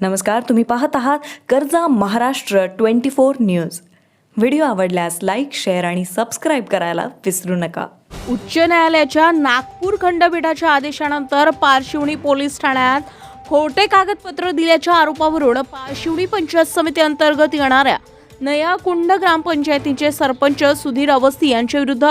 नमस्कार तुम्ही पाहत आहात कर्जा Maharashtra twenty four news. Video आवडल्यास लाईक शेअर आणि सबस्क्राईब करायला विसरू नका. उच्च न्यायालयाच्या नागपूर खंडपीठाच्या आदेशानंतर पारशिवणी पोलीस ठाण्यात खोटे कागदपत्र दिल्याच्या आरोपावरून पारशिवणी पंचायत समिती अंतर्गत येणाऱ्या नया कुंड ग्रामपंचायतीचे सरपंच सुधीर अवस्थी यांच्या विरुद्ध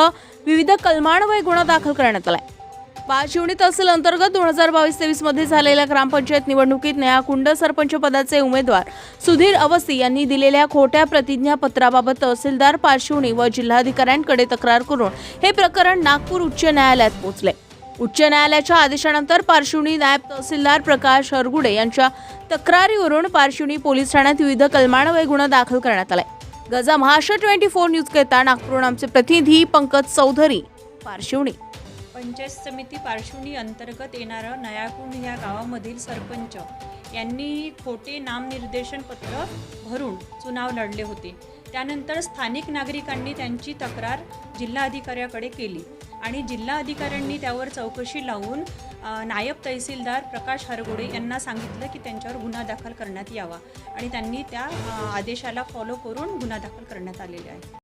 विविध कलमान्वये गुन्हा दाखल करण्यात आला आहे पाच युनिट तहसील अंतर्गत दोन हजार बावीस तेवीसमध्ये झालेल्या ग्रामपंचायत निवडणुकीत नयाकुंड सरपंच पदाचे उमेदवार सुधीर अवस्थी यांनी दिलेल्या खोट्या प्रतिज्ञापत्राबाबत तहसीलदार पार्श्वणी व जिल्हाधिकाऱ्यांकडे तक्रार करून हे प्रकरण नागपूर उच्च न्यायालयात पोहोचले उच्च न्यायालयाच्या आदेशानंतर पारशिवणी नायब तहसीलदार प्रकाश हरगुडे यांच्या तक्रारीवरून पारशिवणी पोलीस ठाण्यात विविध कलमाणवय गुन्हा दाखल करण्यात आलाय गजा महाराष्ट्र ट्वेंटी फोर न्यूज करता नागपूर आमचे प्रतिनिधी पंकज चौधरी पार्श्वणी पंचायत समिती पार्श्वनी अंतर्गत येणारं नयाकुंड या गावामधील सरपंच यांनी खोटे नामनिर्देशन पत्र भरून चुनाव लढले होते. त्यानंतर स्थानिक नागरिकांनी त्यांची तक्रार जिल्हाधिकाऱ्याकडे केली आणि जिल्हा अधिकाऱ्यांनी त्यावर चौकशी लावून नायब तहसीलदार प्रकाश हरगोडे यांना सांगितलं की त्यांच्यावर गुन्हा दाखल करण्यात यावा आणि त्यांनी त्या आदेशाला फॉलो करून गुन्हा दाखल करण्यात आलेले आहे.